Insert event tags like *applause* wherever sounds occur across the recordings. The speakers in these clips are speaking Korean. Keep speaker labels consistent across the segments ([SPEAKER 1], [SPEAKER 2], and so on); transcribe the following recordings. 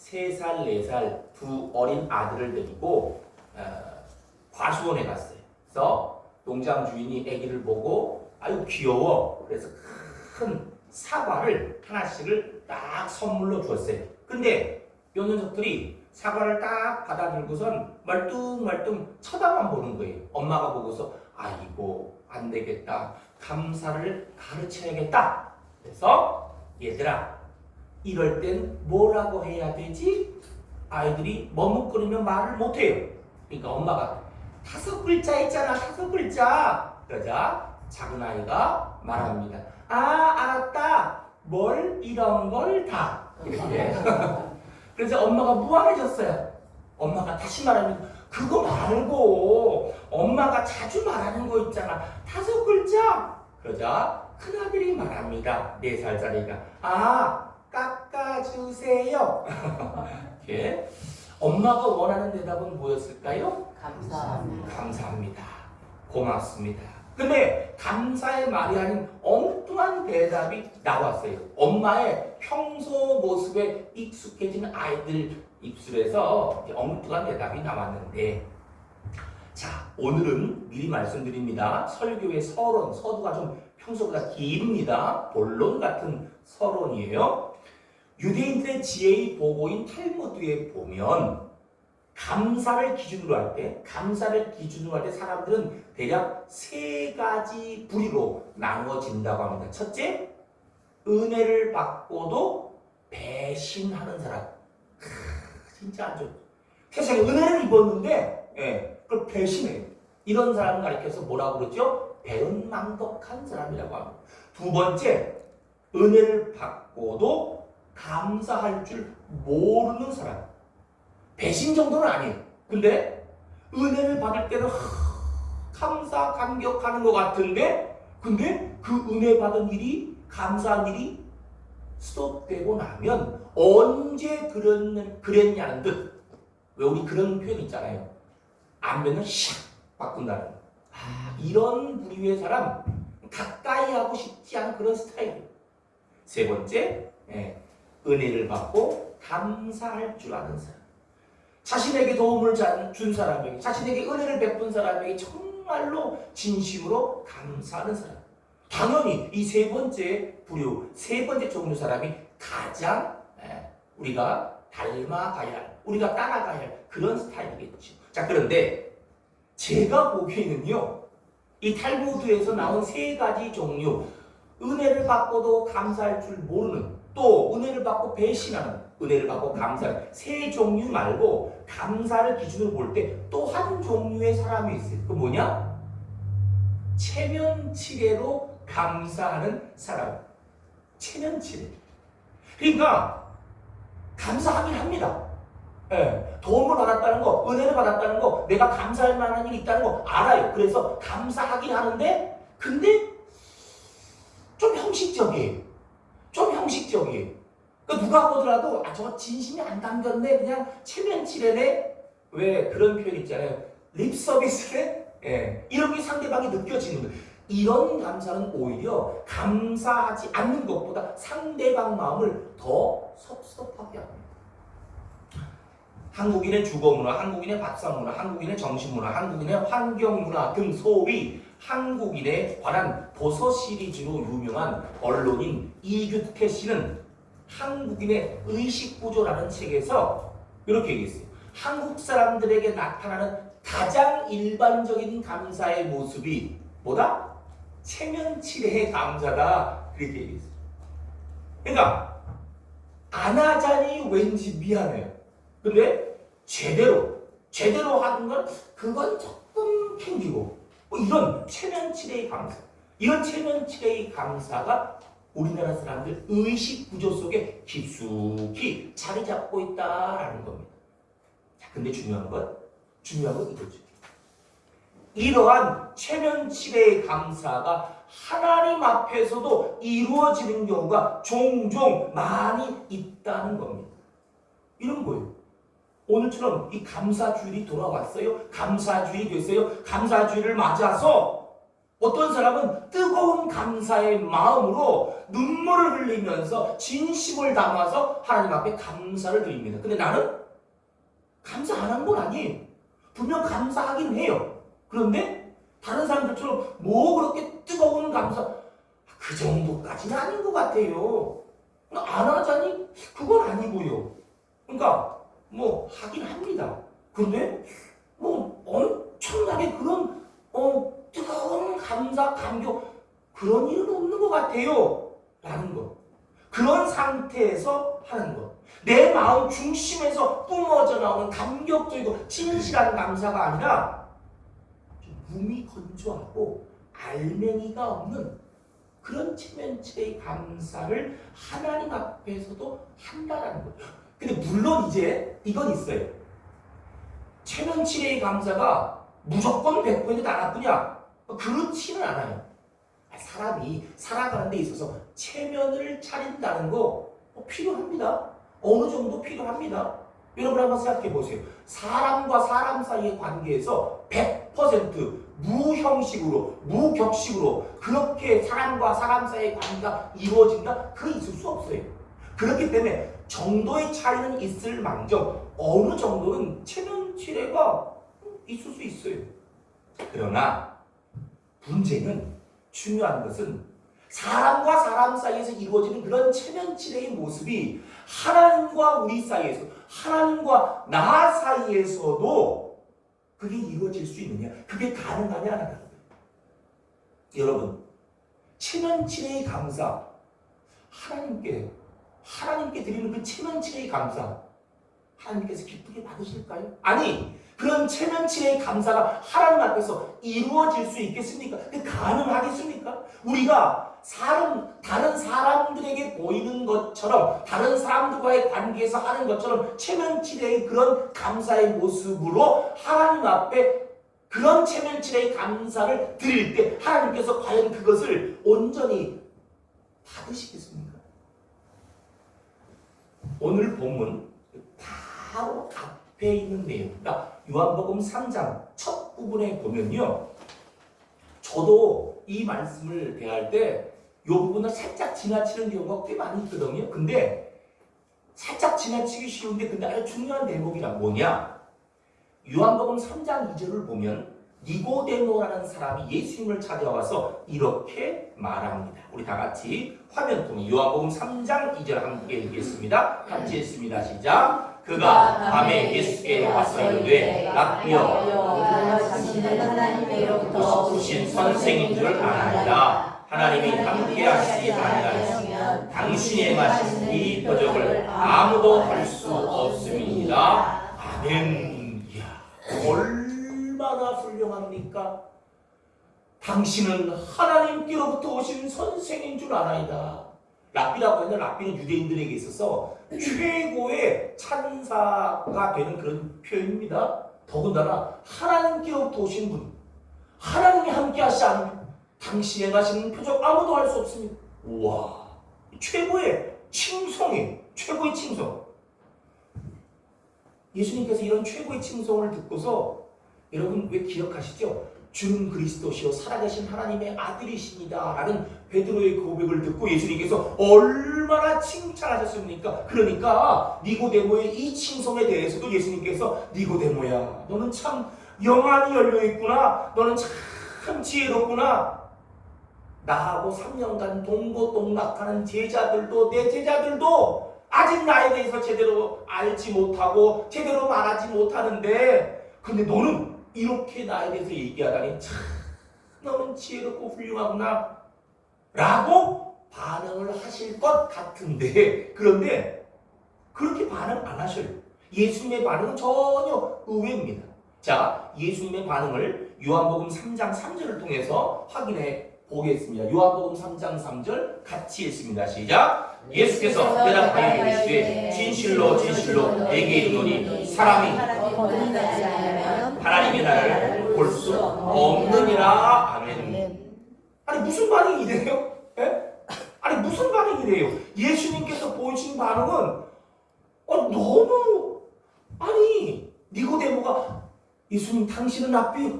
[SPEAKER 1] 3살, 4살 두 어린 아들을 데리고 어, 과수원에 갔어요. 그래서 농장 주인이 아기를 보고 아유 귀여워. 그래서 큰 사과를 하나씩을 딱 선물로 줬어요. 근데 요 녀석들이 사과를 딱 받아들고선 멀뚱멀뚱 쳐다만 보는 거예요. 엄마가 보고서 아이고 안 되겠다. 감사를 가르쳐야겠다. 그래서 얘들아 이럴 땐 뭐라고 해야 되지? 아이들이 머뭇거리면 말을 못해요. 그러니까 엄마가 다섯 글자 있잖아 다섯 글자 그러자 작은 아이가 말합니다. 아 알았다. 뭘 이런 걸 다. *laughs* 그래서 엄마가 무안해졌어요. 엄마가 다시 말하면 그거 말고 엄마가 자주 말하는 거 있잖아. 다섯 글자. 그러자 큰아들이 말합니다. 네 살짜리가. 아 깎아주세요. 이렇게. *laughs* 엄마가 원하는 대답은 뭐였을까요?
[SPEAKER 2] 감사합니다.
[SPEAKER 1] 감사합니다. 고맙습니다. 근데 감사의 말이 아닌 엉뚱한 대답이 나왔어요. 엄마의 평소 모습에 익숙해진 아이들 입술에서 엉뚱한 대답이 나왔는데 자 오늘은 미리 말씀드립니다. 설교의 서론, 서두가 좀 평소보다 깁니다. 본론 같은 서론이에요. 유대인들의 지혜의 보고인 탈무드에 보면 감사를 기준으로 할 때, 감사를 기준으로 할 때 사람들은 대략 세 가지 부류로 나누어진다고 합니다. 첫째, 은혜를 받고도 배신하는 사람. 크, 진짜 안 좋. 세상에 은혜를 입었는데, 예, 그걸 배신해. 이런 사람을 가리켜서 뭐라고 그러죠? 배은망덕한 사람이라고 합니다. 두 번째, 은혜를 받고도 감사할 줄 모르는 사람. 배신 정도는 아니에요. 근데 은혜를 받을 때는 하, 감사 감격하는 것 같은데 근데 그 은혜 받은 일이 감사한 일이 스톱되고 나면 언제 그랬, 그랬냐는 듯. 왜 우리 그런 표현 있잖아요. 안면은 샥 바꾼다는. 아, 이런 부류의 사람 가까이 하고 싶지 않은 그런 스타일이에요. 세 번째, 예, 은혜를 받고 감사할 줄 아는 사람. 자신에게 도움을 자- 준 사람에게, 자신에게 은혜를 베푼 사람에게 정말로 진심으로 감사하는 사람. 당연히 이 세 번째 부류, 세 번째 종류 사람이 가장 예, 우리가 닮아가야 할, 우리가 따라가야 할 그런 스타일이겠죠. 자, 그런데 제가 보기에는요, 이 탈무드에서 나온 세 가지 종류, 은혜를 받고도 감사할 줄 모르는, 또 은혜를 받고 배신하는, 은혜를 받고 감사하는 세 종류 말고 감사를 기준으로 볼 때 또 한 종류의 사람이 있어요. 그 뭐냐? 체면치레로 감사하는 사람. 체면치레. 그러니까 감사하긴 합니다. 예, 도움을 받았다는 거, 은혜를 받았다는 거, 내가 감사할 만한 일이 있다는 거 알아요. 그래서 감사하긴 하는데, 근데 좀 형식적이에요. 좀 형식적이에요. 그 누가 보더라도 아 저거 진심이 안 담겼네. 그냥 체면치레네. 왜 그런 표현 있잖아요. 립 서비스네. 예, 이런 게 상대방이 느껴지는 거예요. 이런 감사는 오히려 감사하지 않는 것보다 상대방 마음을 더 섭섭하게 합니다. 한국인의 주거 문화, 한국인의 밥상 문화, 한국인의 정신 문화, 한국인의 환경 문화 등 소위 한국인에 관한 도서 시리즈로 유명한 언론인 이규태 씨는 한국인의 의식구조라는 책에서 이렇게 얘기했어요. 한국 사람들에게 나타나는 가장 일반적인 감사의 모습이 뭐다? 체면치레의 감사다. 그렇게 얘기했어요. 그러니까 안 하자니 왠지 미안해요. 근데 제대로 제대로 하는 건 그건 조금 캥기고 뭐 이런 체면치레의 감사. 이런 체면치레의 감사가 우리나라 사람들 의식 구조 속에 깊숙이 자리 잡고 있다라는 겁니다. 자, 근데 중요한 건 중요한 건 이거죠. 이러한 체면치레의 감사가 하나님 앞에서도 이루어지는 경우가 종종 많이 있다는 겁니다. 이런 거예요. 오늘처럼 이 감사주일이 돌아왔어요. 감사주일이 됐어요. 감사주일을 맞아서 어떤 사람은 뜨거운 감사의 마음으로 눈물을 흘리면서 진심을 담아서 하나님 앞에 감사를 드립니다. 근데 나는 감사 안 한 건 아니에요. 분명 감사하긴 해요. 그런데 다른 사람들처럼 뭐 그렇게 뜨거운 감사 그 정도까지는 아닌 것 같아요. 안 하자니 그건 아니고요. 그러니까 뭐 하긴 합니다. 근데 뭐 엄청나게 그런 어 뜨거운 감사 감격 그런 일은 없는 것 같아요. 라는 것. 그런 상태에서 하는 것. 내 마음 중심에서 뿜어져 나오는 감격적이고 진실한 감사가 아니라 좀 몸이 건조하고 알맹이가 없는 그런 체면체의 감사를 하나님 앞에서도 한다라는 거예요. 근데 물론 이제 이건 있어요. 체면치레의 감사가 무조건 100% 나쁘냐? 그렇지는 않아요. 사람이 살아가는 데 있어서 체면을 차린다는 거 필요합니다. 어느 정도 필요합니다. 여러분 한번 생각해 보세요. 사람과 사람 사이의 관계에서 100% 무형식으로, 무격식으로 그렇게 사람과 사람 사이의 관계가 이루어진다? 그 있을 수 없어요. 그렇기 때문에 정도의 차이는 있을 망정 어느 정도는 체면 치레가 있을 수 있어요. 그러나 문제는 중요한 것은 사람과 사람 사이에서 이루어지는 그런 체면 치레의 모습이 하나님과 우리 사이에서 하나님과 나 사이에서도 그게 이루어질 수 있느냐? 그게 가능하냐라는 거예요. 여러분, 체면 치레의 감사 하나님께 하나님께 드리는 그 체면치레의 감사 하나님께서 기쁘게 받으실까요? 아니 그런 체면치레의 감사가 하나님 앞에서 이루어질 수 있겠습니까? 그 가능하겠습니까? 우리가 사람 다른 사람들에게 보이는 것처럼 다른 사람들과의 관계에서 하는 것처럼 체면치레의 그런 감사의 모습으로 하나님 앞에 그런 체면치레의 감사를 드릴 때 하나님께서 과연 그것을 온전히 받으시겠습니까? 오늘 본문 바로 앞에 있는 내용, 그러니까 요한복음 3장 첫 부분에 보면요. 저도 이 말씀을 대할 때이 부분을 살짝 지나치는 경우가 꽤 많이 있거든요. 근데 살짝 지나치기 쉬운데 근데 아주 중요한 대목이란 뭐냐? 요한복음 3장 2절을 보면 니고데모라는 사람이 예수님을 찾아와서 이렇게 말합니다. 우리 다 같이 화면 통해 요한복음 3장 2절 함께 읽겠습니다. 같이 읽습니다. 시작. 그가 밤에 예수께 와서 이르되 라삐여
[SPEAKER 2] 자신은 하나님으로부터
[SPEAKER 1] 오신 선생인 줄 아나이다. 하나님이 함께 하시지 아니하시면 당신의 마신 이 표적을 아무도 할 수 없습니다. 아멘. 이야, 얼마나 훌륭합니까? 당신은 하나님께로부터 오신 선생인 줄 아나이다. 랍비라고 하는 랍비는 유대인들에게 있어서 최고의 찬사가 되는 그런 표현입니다. 더군다나 하나님께로부터 오신 분, 하나님이 함께 하시지 않으면 당신의 가시는 표적 아무도 할 수 없습니다. 와, 최고의 칭송이에요. 최고의 칭송. 예수님께서 이런 최고의 칭송을 듣고서 여러분 왜 기억하시죠? 주는 그리스도시요 살아계신 하나님의 아들이십니다. 라는 베드로의 고백을 듣고 예수님께서 얼마나 칭찬하셨습니까? 그러니까 니고데모의 이 칭송에 대해서도 예수님께서 니고데모야 너는 참 영안이 열려 있구나. 너는 참 지혜롭구나. 나하고 3년간 동고동락하는 제자들도 내 제자들도 아직 나에 대해서 제대로 알지 못하고 제대로 말하지 못하는데 근데 너는 이렇게 나에 대해서 얘기하다니 참 너는 지혜롭고 훌륭하구나 라고 반응을 하실 것 같은데 그런데 그렇게 반응 안 하셔요. 예수님의 반응은 전혀 의외입니다. 자 예수님의 반응을 요한복음 3장 3절을 통해서 확인해 보겠습니다. 요한복음 3장 3절 같이 읽습니다. 시작. 예수께서 대답하여 이르시되 진실로 진실로 내게 이르노니 사람이 하나님의 나라를 볼 수 없느니라. 아멘. 아니 무슨 반응이 이래요? 예? 아니 무슨 반응이 이래요? 예수님께서 보이신 반응은 어, 너무 아니 니고데모가 예수님 당신은 랍비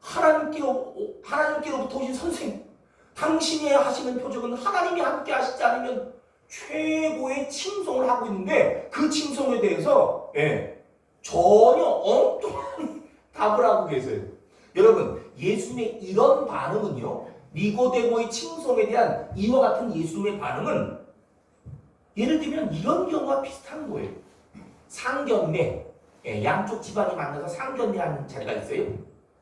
[SPEAKER 1] 하나님께로, 하나님께로부터 오신 선생, 당신이 하시는 표적은 하나님이 함께 하시지 않으면 최고의 칭송을 하고 있는데 그 칭송에 대해서 예, 전혀 엉뚱한 답을 하고 계세요. 여러분, 예수님의 이런 반응은요, 니고데모의 칭송에 대한 이와 같은 예수님의 반응은 예를 들면 이런 경우와 비슷한 거예요. 상견례, 예, 양쪽 집안이 만나서 상견례하는 자리가 있어요.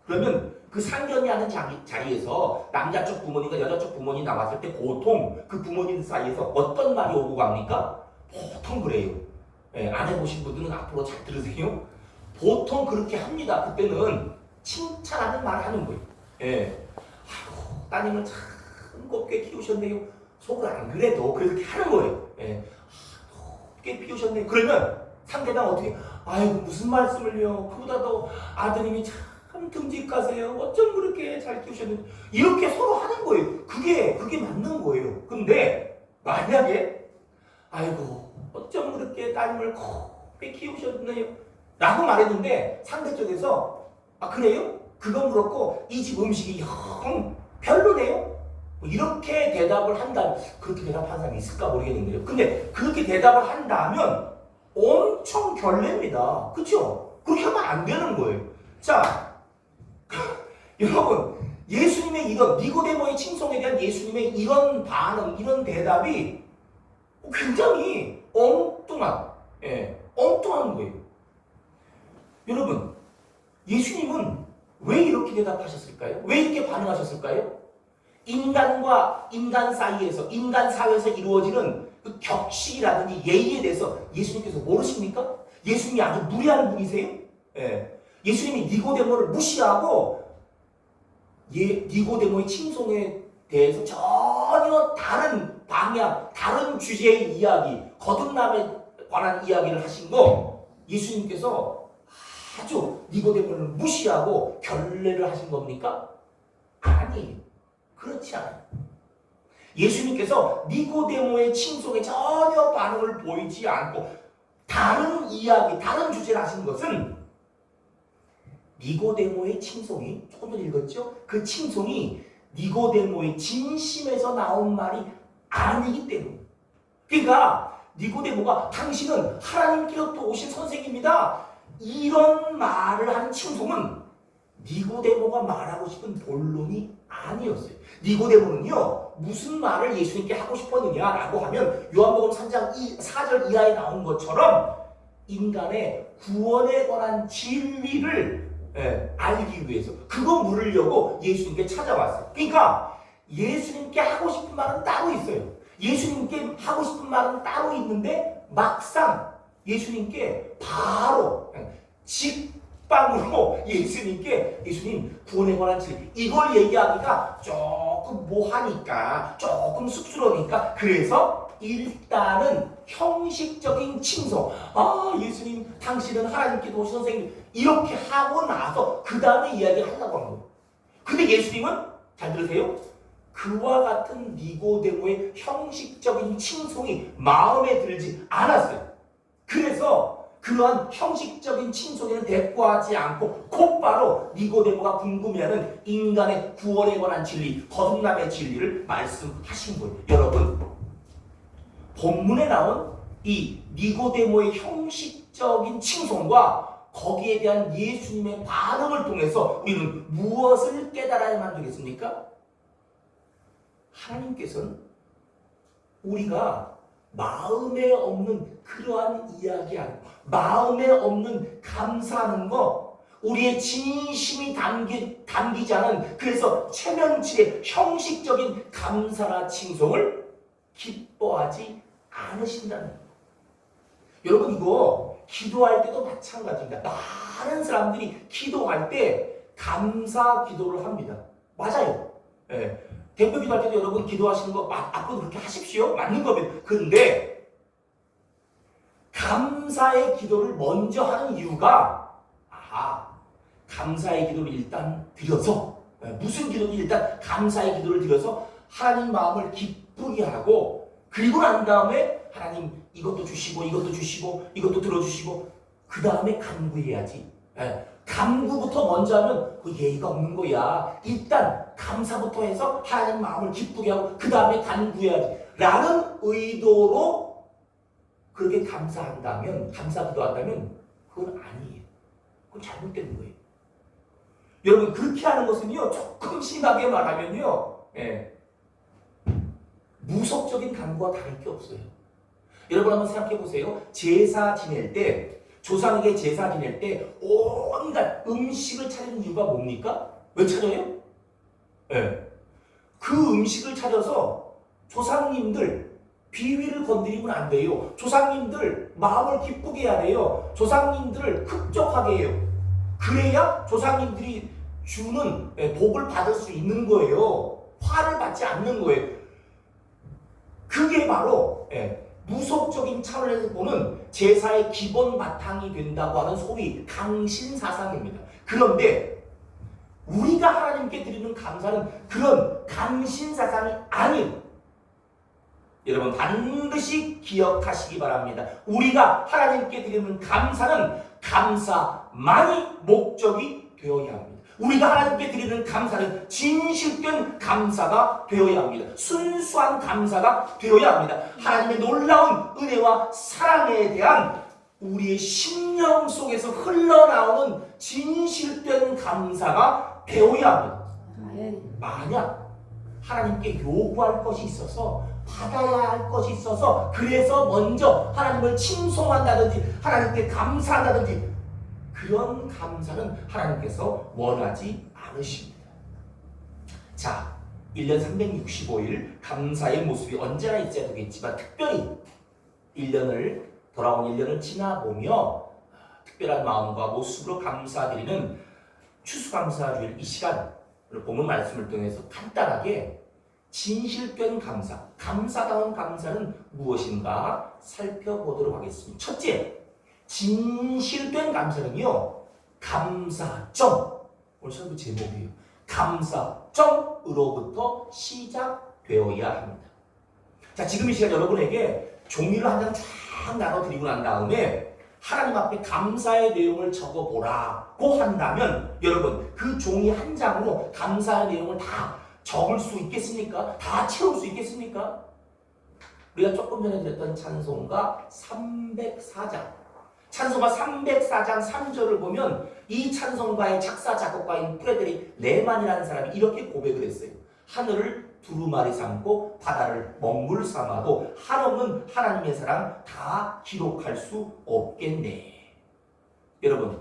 [SPEAKER 1] 그러면 그 상견례하는 자리, 자리에서 남자 쪽 부모님과 여자 쪽 부모님 나왔을 때 보통 그 부모님 사이에서 어떤 말이 오고 갑니까? 보통 그래요. 예, 안 해보신 분들은 앞으로 잘 들으세요. 보통 그렇게 합니다. 그때는 칭찬하는 말을 하는 거예요. 예. 아이고, 따님을 참 곱게 키우셨네요. 속을 안 그래도 그렇게 하는 거예요. 예. 아, 곱게 키우셨네요. 그러면 상대방 어떻게, 아이고, 무슨 말씀을요. 그보다도 아드님이 참 듬직하세요. 어쩜 그렇게 잘 키우셨는지. 이렇게 서로 하는 거예요. 그게, 그게 맞는 거예요. 근데, 만약에, 아이고, 어쩜 그렇게 따님을 곱게 키우셨네요. 라고 말했는데, 상대 쪽에서, 아, 그래요? 그건 그렇고, 이 집 음식이 영 별로네요? 뭐 이렇게 대답을 한다면, 그렇게 대답하는 사람이 있을까 모르겠는데요. 근데 그렇게 대답을 한다면, 엄청 결례입니다. 그쵸? 그렇게 하면 안 되는 거예요. 자, *laughs* 여러분, 예수님의 이런 니고데모의 칭송에 대한 예수님의 이런 반응, 이런 대답이 굉장히 엉뚱한, 예, 엉뚱한 거예요. 여러분, 예수님은 왜 이렇게 대답하셨을까요? 왜 이렇게 반응하셨을까요? 인간과 인간 사이에서, 인간 사회에서 이루어지는 그 격식이라든지 예의에 대해서 예수님께서 모르십니까? 예수님이 아주 무례한 분이세요? 예. 예수님이 니고데모를 무시하고 예, 니고데모의 칭송에 대해서 전혀 다른 방향, 다른 주제의 이야기, 거듭남에 관한 이야기를 하신 거 예수님께서 아주 니고데모를 무시하고 결례를 하신 겁니까? 아니, 그렇지 않아요. 예수님께서 니고데모의 칭송에 전혀 반응을 보이지 않고 다른 이야기, 다른 주제를 하신 것은 니고데모의 칭송이 조금 전 읽었죠? 그 칭송이 니고데모의 진심에서 나온 말이 아니기 때문에 그러니까 니고데모가 당신은 하나님께로부터 오신 선생입니다. 이런 말을 한 칭송은 니고데모가 말하고 싶은 본론이 아니었어요. 니고데모는요 무슨 말을 예수님께 하고 싶었느냐라고 하면 요한복음 3장 2, 4절 이하에 나온 것처럼 인간의 구원에 관한 진리를 예, 알기 위해서 그거 물으려고 예수님께 찾아왔어요. 그러니까 예수님께 하고 싶은 말은 따로 있어요. 예수님께 하고 싶은 말은 따로 있는데 막상 예수님께 바로 직방으로 *laughs* 예수님께 예수님 구원에 관한 진리 이걸 얘기하기가 조금 뭐하니까 조금 쑥스러우니까. 그래서 일단은 형식적인 칭송. 아 예수님 당신은 하나님께도 오신 선생님. 이렇게 하고 나서 그 다음에 이야기를 하려고 하는 거예요 근데 예수님은 잘 들으세요. 그와 같은 니고데모의 형식적인 칭송이 마음에 들지 않았어요. 그래서 그러한 형식적인 칭송에는 대꾸하지 않고 곧바로 니고데모가 궁금해하는 인간의 구원에 관한 진리, 거듭남의 진리를 말씀하신 거예요. 여러분, 본문에 나온 이 니고데모의 형식적인 칭송과 거기에 대한 예수님의 반응을 통해서 우리는 무엇을 깨달아야만 되겠습니까? 하나님께서는 우리가 마음에 없는 그러한 이야기 아니고 마음에 없는 감사하는 거 우리의 진심이 담기, 담기지 않은 그래서 체면치의 형식적인 감사나 칭송을 기뻐하지 않으신다는 거예요. 여러분 이거 기도할 때도 마찬가지입니다. 많은 사람들이 기도할 때 감사 기도를 합니다. 맞아요. 예. 대표 기도할 때도 여러분 기도하시는 거 마- 앞으로 그렇게 하십시오. 맞는 겁니다. 근데 감사의 기도를 먼저 하는 이유가 아 감사의 기도를 일단 드려서 예, 무슨 기도든 일단 감사의 기도를 드려서 하나님 마음을 기쁘게 하고 그리고 난 다음에 하나님 이것도 주시고 이것도 주시고 이것도 들어주시고 그 다음에 간구해야지. 예, 간구부터 먼저 하면 그 예의가 없는 거야. 일단 감사부터 해서 하나님 마음을 기쁘게 하고 그 다음에 간구해야지. 라는 의도로 그렇게 감사한다면 감사 기도한다면 그건 아니에요. 그건 잘못된 거예요. 여러분 그렇게 하는 것은요 조금 심하게 말하면요 예, 무속적인 간구와 다를 게 없어요. 여러분 한번 생각해 보세요. 제사 지낼 때 조상에게 제사 지낼 때 온갖 음식을 차리는 이유가 뭡니까? 왜 차려요? 예. 그 음식을 차려서 조상님들 비위를 건드리면 안 돼요. 조상님들 마음을 기쁘게 해야 돼요. 조상님들을 흡족하게 해요. 그래야 조상님들이 주는 예, 복을 받을 수 있는 거예요. 화를 받지 않는 거예요. 그게 바로 예, 무속적인 차원에서 보는 제사의 기본 바탕이 된다고 하는 소위 강신 사상입니다. 그런데 우리가 하나님께 드리는 감사는 그런 강신 사상이 아닌 여러분 반드시 기억하시기 바랍니다. 우리가 하나님께 드리는 감사는 감사만이 목적이 되어야 합니다. 우리가 하나님께 드리는 감사는 진실된 감사가 되어야 합니다. 순수한 감사가 되어야 합니다. 하나님의 놀라운 은혜와 사랑에 대한 우리의 심령 속에서 흘러나오는 진실된 감사가 되어야 합니다. 만약 하나님께 요구할 것이 있어서 받아야 할 것이 있어서 그래서 먼저 하나님을 칭송한다든지 하나님께 감사한다든지 그런 감사는 하나님께서 원하지 않으십니다. 자, 1년 365일 감사의 모습이 언제나 있어야 되겠지만 특별히 1년을 돌아온 1년을 지나보며 특별한 마음과 모습으로 감사드리는 추수감사주일 이 시간을 보면 말씀을 통해서 간단하게 진실된 감사, 감사다운 감사는 무엇인가 살펴보도록 하겠습니다. 첫째, 진실된 감사는요, 감사점. 오늘 설교 제목이에요. 감사점으로부터 시작되어야 합니다. 자, 지금 이 시간 여러분에게 종이를 한 장 쫙 나눠드리고 난 다음에 하나님 앞에 감사의 내용을 적어보라고 한다면 여러분 그 종이 한 장으로 감사의 내용을 다 적을 수 있겠습니까? 다 채울 수 있겠습니까? 우리가 조금 전에 드렸던 찬송가 304장 찬송가 304장 3절을 보면 이 찬송가의 작사 작곡가인 프레데릭 레만이라는 사람이 이렇게 고백을 했어요. 하늘을 두루마리 삼고 바다를 먹물 삼아도 한없는 하나님의 사랑 다 기록할 수 없겠네. 여러분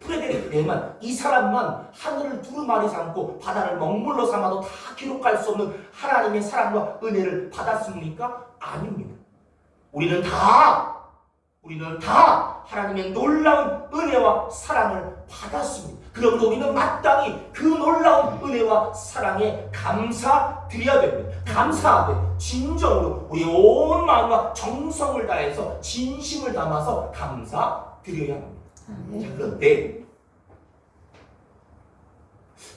[SPEAKER 1] 프레데릭 레만 이 사람만 하늘을 두루마리 삼고 바다를 먹물로 삼아도 다 기록할 수 없는 하나님의 사랑과 은혜를 받았습니까? 아닙니다. 우리는 다 우리는 다 하나님의 놀라운 은혜와 사랑을 받았습니다. 그러므로 우리는 마땅히 그 놀라운 은혜와 사랑에 감사드려야 됩니다. 감사하되 진정으로 우리 온 마음과 정성을 다해서 진심을 담아서 감사드려야 합니다. 자, 그런데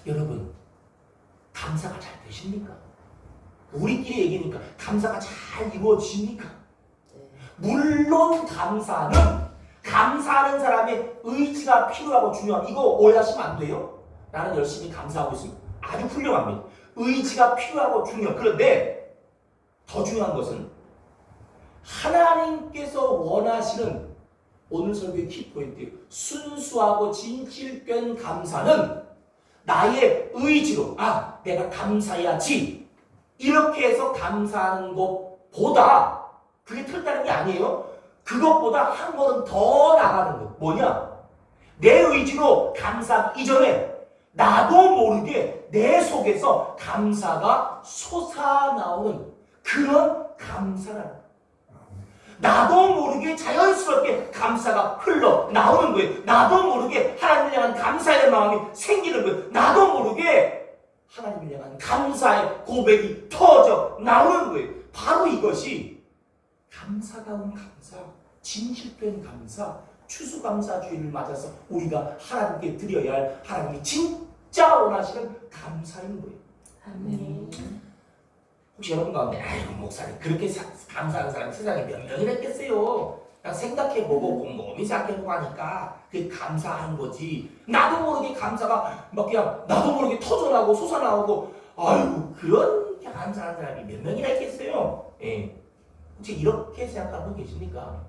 [SPEAKER 1] 여러분 감사가 잘 되십니까? 우리끼리 얘기니까 감사가 잘 이루어집니까? 물론 감사는 감사하는 사람의 의지가 필요하고 중요한 이거 오해하시면 안 돼요. 나는 열심히 감사하고 있습니다. 아주 훌륭합니다. 의지가 필요하고 중요. 그런데 더 중요한 것은 하나님께서 원하시는 오늘 설교의 키포인트 순수하고 진실된 감사는 나의 의지로 아 내가 감사해야지 이렇게 해서 감사하는 것보다 그게 틀다는 게 아니에요. 그것보다 한 걸음 더 나가는 거 뭐냐? 내 의지로 감사하기 이전에 나도 모르게 내 속에서 감사가 솟아나오는 그런 감사라는 거예요. 나도 모르게 자연스럽게 감사가 흘러 나오는 거예요. 나도 모르게 하나님을 향한 감사의 마음이 생기는 거예요. 나도 모르게 하나님을 향한 감사의 고백이 터져 나오는 거예요. 바로 이것이 감사다운 감사, 진실된 감사, 추수감사주의를 맞아서 우리가 하나님께 드려야 할 하나님이 진짜 원하시는 감사인 거예요.
[SPEAKER 2] 아멘.
[SPEAKER 1] 혹시 여러분 가운데 아이고 목사님 그렇게 사- 감사하는 사람 세상에 몇 명이나 있겠어요? 그냥 생각해보고 곰곰이 생각해보고 하니까 그게 감사한 거지. 나도 모르게 감사가 막 그냥 나도 모르게 터져나오고 솟아나오고 아유 그런 감사한 사람이 몇 명이나 있겠어요. 예. 혹시 이렇게 생각하는 분 계십니까?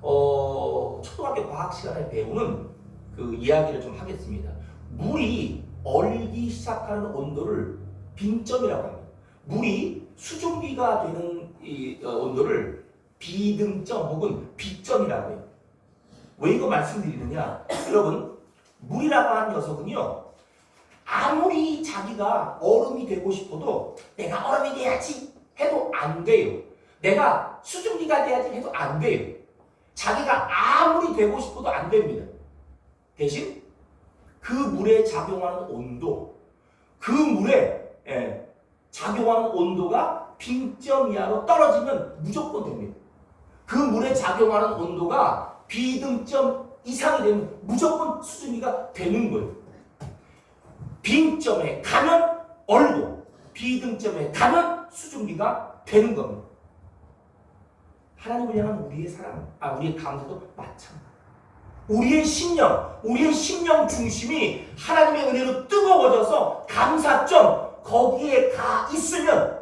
[SPEAKER 1] 어 초등학교 과학 시간에 배우는 그 이야기를 좀 하겠습니다. 물이 얼기 시작하는 온도를 빈점이라고 합니다. 물이 수증기가 되는 이 어, 온도를 비등점 혹은 비점이라고 해요. 왜 이거 말씀드리느냐? *coughs* 여러분, 물이라고 하는 녀석은요, 아무리 자기가 얼음이 되고 싶어도 내가 얼음이 돼야지 해도 안 돼요. 내가 수증기가 돼야지 해도 안 돼요. 자기가 아무리 되고 싶어도 안 됩니다. 대신 그 물에 작용하는 온도, 그 물에 예, 작용하는 온도가 빈점 이하로 떨어지면 무조건 됩니다. 그 물에 작용하는 온도가 비등점 이상이 되면 무조건 수증기가 되는 거예요. 빈점에 가면 얼고 비등점에 가면 수증기가 되는 겁니다. 하나님을 향한 우리의 사랑, 아 우리의 감사도 마찬가지. 우리의 심령, 우리의 심령 중심이 하나님의 은혜로 뜨거워져서 감사점 거기에 가 있으면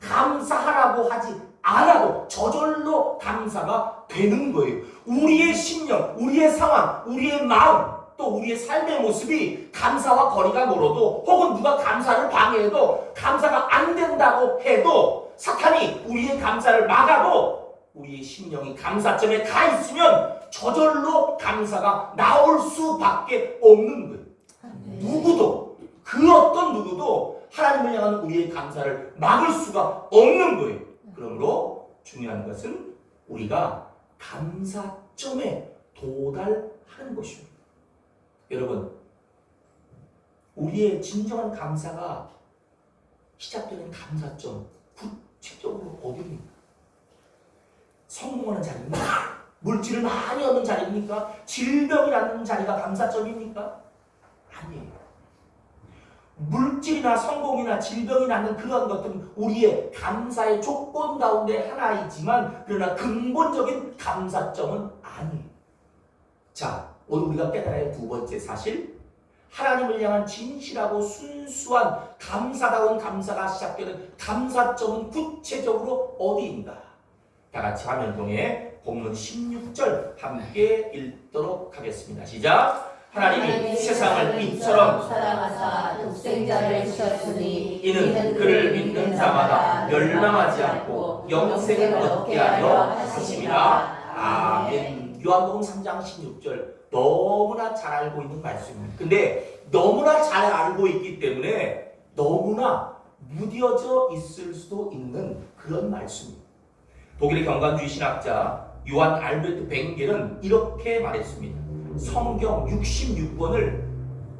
[SPEAKER 1] 감사하라고 하지 않아도 저절로 감사가 되는 거예요. 우리의 심령, 우리의 상황, 우리의 마음, 또 우리의 삶의 모습이 감사와 거리가 멀어도 혹은 누가 감사를 방해해도 감사가 안 된다고 해도 사탄이 우리의 감사를 막아도 우리의 심령이 감사점에 가 있으면 저절로 감사가 나올 수밖에 없는 거예요. 누구도 그 어떤 누구도 하나님을 향한 우리의 감사를 막을 수가 없는 거예요. 그러므로 중요한 것은 우리가 감사점에 도달하는 것입니다. 여러분, 우리의 진정한 감사가 시작되는 감사점 구체적으로 어디입니까? 성공하는 자리입니까? 물질을 많이 얻는 자리입니까? 질병이 낫는 자리가 감사점입니까? 아니에요. 물질이나 성공이나 질병이 낫는 그런 것들은 우리의 감사의 조건 가운데 하나이지만 그러나 근본적인 감사점은 아니에요. 자, 오늘 우리가 깨달아야 할두 번째 사실 하나님을 향한 진실하고 순수한 감사다운 감사가 시작되는 감사점은 구체적으로 어디인가? 다 같이 화면 통해 본문 16절 함께 읽도록 하겠습니다. 시작. 하나님이 세상을 빛처럼
[SPEAKER 2] 사랑하사 독생자를 주셨으니
[SPEAKER 1] 이는 그를 믿는 자마다 멸망하지 않고 영생을 얻게 하려 하심이라. 아멘. 요한복음 3장 16절 너무나 잘 알고 있는 말씀입니다. 근데 너무나 잘 알고 있기 때문에 너무나 무뎌져 있을 수도 있는 그런 말씀입니다. 독일의 경관주의 신학자 요한 알베르트 벵겔은 이렇게 말했습니다. 성경 66권을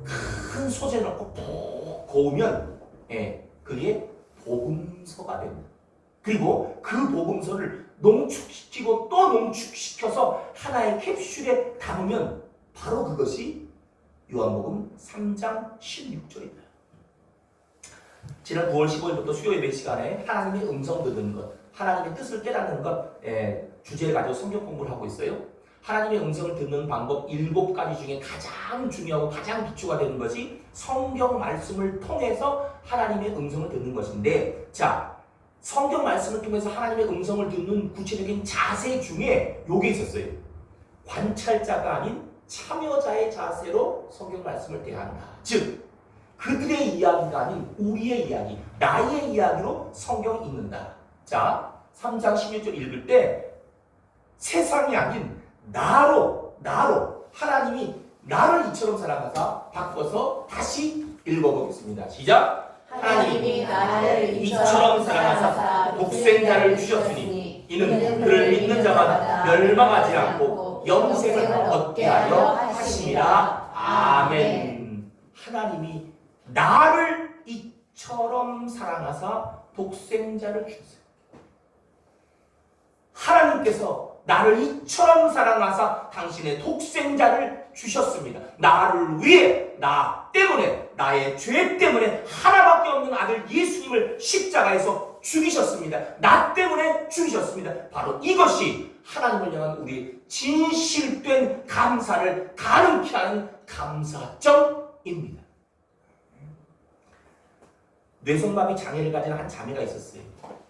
[SPEAKER 1] 큰 소재 넣고 푹 고우면 예, 그게 복음서가 됩니다. 그리고 그 복음서를 농축시키고 또 농축시켜서 하나의 캡슐에 담으면 바로 그것이 요한복음 3장 16절입니다. 지난 9월 15일부터 수요 예배 시간에 하나님의 음성 듣는 것, 하나님의 뜻을 깨닫는 것 예, 주제를 가지고 성경 공부를 하고 있어요. 하나님의 음성을 듣는 방법 일곱 가지 중에 가장 중요하고 가장 기초가 되는 것이 성경 말씀을 통해서 하나님의 음성을 듣는 것인데, 자, 성경 말씀을 통해서 하나님의 음성을 듣는 구체적인 자세 중에 요게 있었어요. 관찰자가 아닌 참여자의 자세로 성경 말씀을 대한다. 즉, 그들의 이야기가 아닌 우리의 이야기, 나의 이야기로 성경을 읽는다. 자, 3장 11절 읽을 때 세상이 아닌 나로, 나로 하나님이 나를 이처럼 사랑하사 바꿔서 다시 읽어보겠습니다. 시작.
[SPEAKER 2] 하나님이 나를
[SPEAKER 1] 이처럼 사랑하사 독생자를 주셨으니 이는 그를 믿는 자마다 멸망하지 않고 영생을 얻게 하려 하심이라. 아멘. 하나님이 나를 이처럼 사랑하사 독생자를 주셨어요. 하나님께서 나를 이처럼 사랑하사 당신의 독생자를 주셨습니다. 나를 위해, 나 때문에, 나의 죄 때문에 하나밖에 없는 아들 예수님을 십자가에서 죽이셨습니다. 나 때문에 죽이셨습니다. 바로 이것이 하나님을 향한 우리 진실된 감사를 가능케 하는 감사점입니다. 뇌성마비 장애를 가진 한 자매가 있었어요.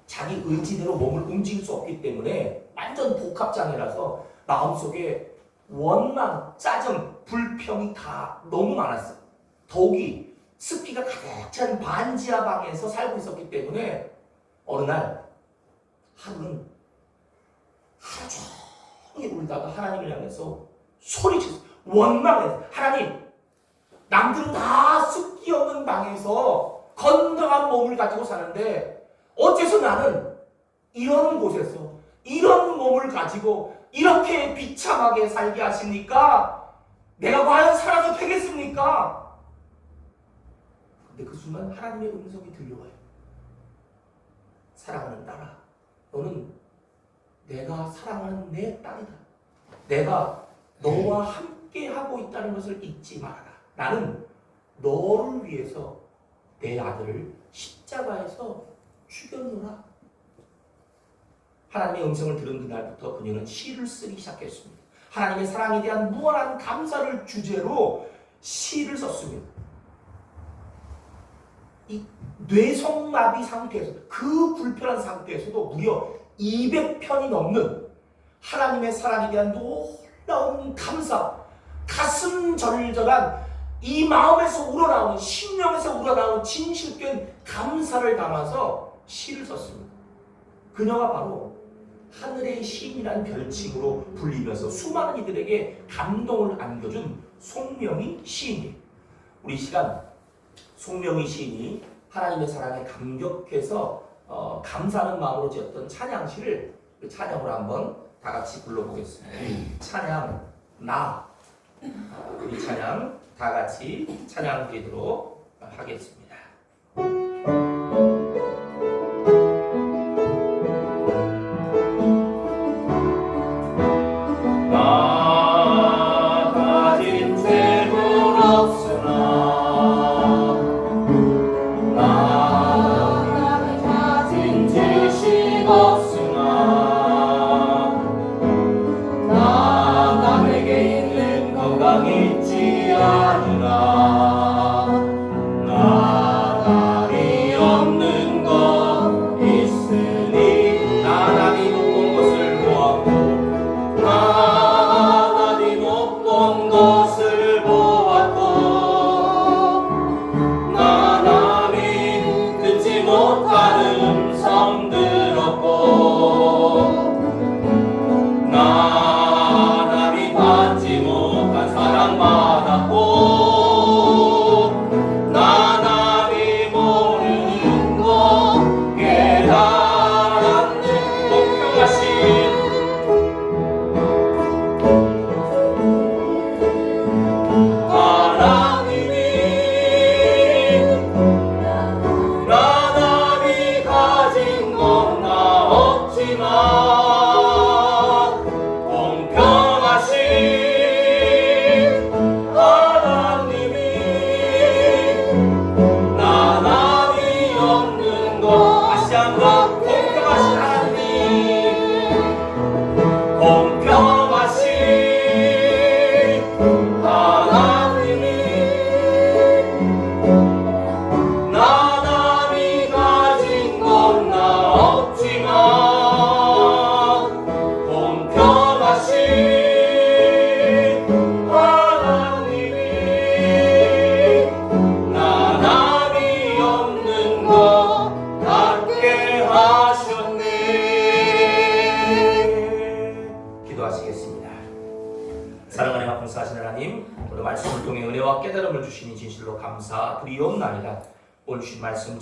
[SPEAKER 1] 자기 의지대로 몸을 움직일 수 없기 때문에 완전 복합 장애라서 마음속에 원망, 짜증, 불평이 다 너무 많았어요. 더욱이 습기가 가득 찬 반지하 방에서 살고 있었기 때문에 어느 날 하루는 하루 종일 울다가 하나님을 향해서 소리쳤어요. 원망해서 하나님 남들은 다 습기 없는 방에서 건강한 몸을 가지고 사는데 어째서 나는 이런 곳에서 이런 몸을 가지고 이렇게 비참하게 살게 하십니까? 내가 과연 살아도 되겠습니까? 근데 그 순간 하나님의 음성이 들려와요. 사랑하는 딸아, 너는 내가 사랑하는 내 딸이다. 내가 너와 함께 하고 있다는 것을 잊지 말아라. 나는 너를 위해서 내 아들을 십자가에서 죽였노라. 하나님의 음성을 들은 그날부터 그녀는 시를 쓰기 시작했습니다. 하나님의 사랑에 대한 무한한 감사를 주제로 시를 썼습니다. 이 뇌성마비 상태에서 그 불편한 상태에서도 무려 200편이 넘는 하나님의 사랑에 대한 놀라운 감사, 가슴 절절한 이 마음에서 우러나오는 심령에서 우러나오는 진실된 감사를 담아서 시를 썼습니다. 그녀가 바로 하늘의 시인이라는 별칭으로 불리면서 수많은 이들에게 감동을 안겨준 송명희 시인이에요. 우리 시간 송명희 시인이 하나님의 사랑에 감격해서 어, 감사하는 마음으로 지었던 찬양시를 그 찬양으로 한번 다 같이 불러보겠습니다. 찬양 나 우리 찬양 다 같이 찬양 드리도록 하겠습니다.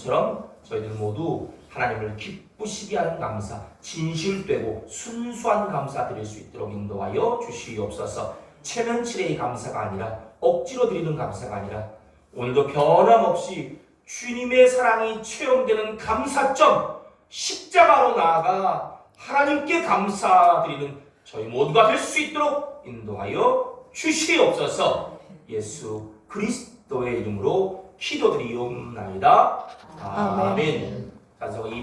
[SPEAKER 1] 말씀처럼 저희들 모두 하나님을 기쁘시게 하는 감사 진실되고 순수한 감사 드릴 수 있도록 인도하여 주시옵소서. 체면치레의 감사가 아니라 억지로 드리는 감사가 아니라 오늘도 변함없이 주님의 사랑이 체험되는 감사점 십자가로 나아가 하나님께 감사드리는 저희 모두가 될 수 있도록 인도하여 주시옵소서. 예수 그리스도의 이름으로 기도드리옵나이다. 아멘. 단서가 200